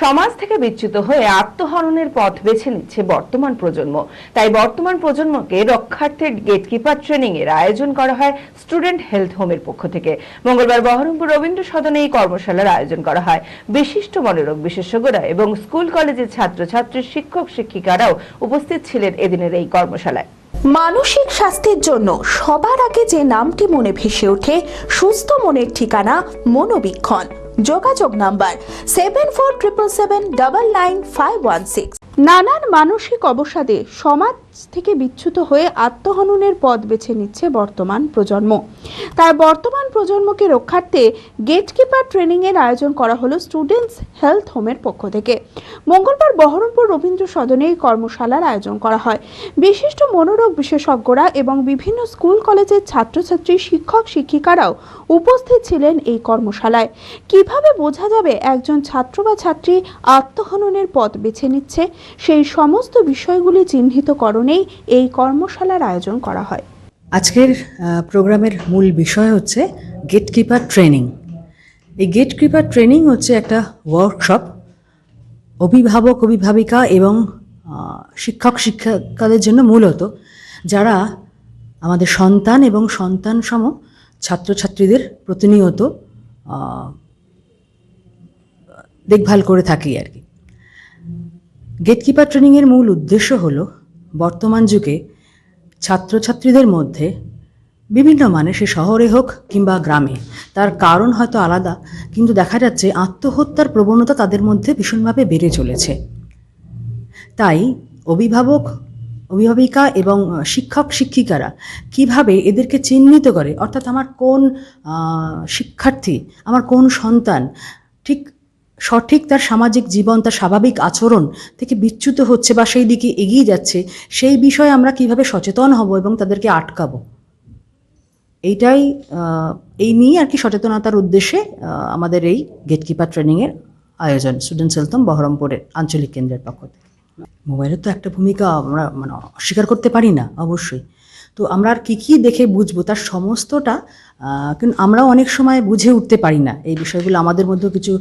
সমাজ থেকে বিচ্যুত হয়ে আত্মহননের পথ বেছে নিচ্ছে বর্তমান প্রজন্ম। তাই বর্তমান প্রজন্মকে রক্ষার্থে গেটকিপার ট্রেনিং এর আয়োজন করা হয় স্টুডেন্ট হেলথ হোমের পক্ষ থেকে। মঙ্গলবার বহরমপুর রবীন্দ্র সদনে এই কর্মশালার আয়োজন করা হয়। বিশিষ্ট মনোরোগ বিশেষজ্ঞরা এবং স্কুল কলেজের ছাত্রছাত্রী, শিক্ষক, শিক্ষিকারাও উপস্থিত ছিলেন এদিনের এই কর্মশালায়। মানসিক স্বাস্থ্যের জন্য সবার আগে যে নামটি মনে ভেসে ওঠে, সুস্থ মনের ঠিকানা মনোবীক্ষণ। যোগাযোগ number seven four triple seven double nine five one six নানান মানসিক অবসাদে সমাজ থেকে বিচ্যুত হয়ে আত্মহননের পথ বেছে নিচ্ছে বর্তমান প্রজন্ম। তাই বর্তমান প্রজন্মকে রক্ষার্থে গেটকিপার ট্রেনিং এর আয়োজন করা হলো স্টুডেন্টস হেলথ হোমের পক্ষ থেকে। মঙ্গলবার বহরমপুর রবীন্দ্র সদনে এই কর্মশালার আয়োজন করা হয়। বিশিষ্ট মনোরোগ বিশেষজ্ঞরা এবং বিভিন্ন স্কুল কলেজের ছাত্রছাত্রী, শিক্ষক, শিক্ষিকারাও উপস্থিত ছিলেন এই কর্মশালায়। কীভাবে বোঝা যাবে একজন ছাত্র বা ছাত্রী আত্মহননের পথ বেছে নিচ্ছে? সেই সমস্ত বিষয়গুলি চিহ্নিতকরণেই এই কর্মশালার আয়োজন করা হয়। আজকের প্রোগ্রামের মূল বিষয় হচ্ছে গেটকিপার ট্রেনিং এই গেটকিপার ট্রেনিং হচ্ছে একটা ওয়ার্কশপ অভিভাবক, অভিভাবিকা এবং শিক্ষক, শিক্ষিকাদের জন্য মূলত, যারা আমাদের সন্তান এবং সন্তান সম ছাত্রছাত্রীদের প্রতিনিয়ত দেখভাল করে থাকি আর কি। গেটকিপার ট্রেনিংয়ের মূল উদ্দেশ্য হলো বর্তমান যুগে ছাত্রছাত্রীদের মধ্যে বিভিন্ন মানে সে শহরে হোক কিংবা গ্রামে। তার কারণ হয়তো আলাদা, কিন্তু দেখা যাচ্ছে আত্মহত্যার প্রবণতা তাদের মধ্যে ভীষণভাবে বেড়ে চলেছে। তাই অভিভাবক, অভিভাবিকা এবং শিক্ষক, শিক্ষিকারা কীভাবে এদেরকে চিহ্নিত করে, অর্থাৎ আমার কোন শিক্ষার্থী, আমার কোন সন্তান, ঠিক সঠিক তার সামাজিক জীবন, তার স্বাভাবিক আচরণ থেকে বিচ্যুত হচ্ছে বা সেই দিকে এগিয়ে যাচ্ছে, সেই বিষয়ে আমরা কীভাবে সচেতন হব এবং তাদেরকে আটকাবো? এইটাই এই নিয়ে আর কি সচেতনতার উদ্দেশ্যে আমাদের এই গেটকিপার ট্রেনিংয়ের আয়োজন স্টুডেন্ট সেলতম বহরমপুরের আঞ্চলিক কেন্দ্রের পক্ষ থেকে। মোবাইলের তো একটা ভূমিকা আমরা মানে অস্বীকার করতে পারি না, অবশ্যই। তো আমরা আর কী কী দেখে বুঝব, তার সমস্তটা কিন্তু আমরাও অনেক সময় বুঝে উঠতে পারি না। এই বিষয়গুলো আমাদের মধ্যেও কিছু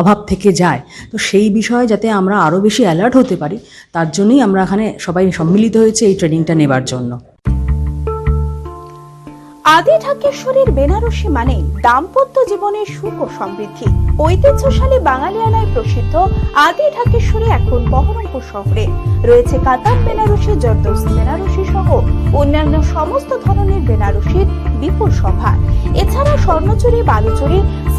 অভাব থেকে যায়। তো সেই বিষয়ে যাতে আমরা আরও বেশি অ্যালার্ট হতে পারি, তার জন্যই আমরা এখানে সবাই সম্মিলিত হয়েছে এই ট্রেনিংটা নেবার জন্য। আদি ঢাকেশ্বরীর বেনারসি মানে দাম্পত্য জীবনের সুখ ও সমৃদ্ধি। ঐতিহ্যশালী বাঙালিয়ানায় প্রসিদ্ধ আদি ঢাকেশ্বরী এখন বহরমপুর শহরে। রয়েছে কাতার বেনারসি জর্দোসি বেনারসি সহ অন্যান্য সমস্ত ধরনের বেনারসির বিপুল সভা। এছাড়া Swarnachari, Baluchari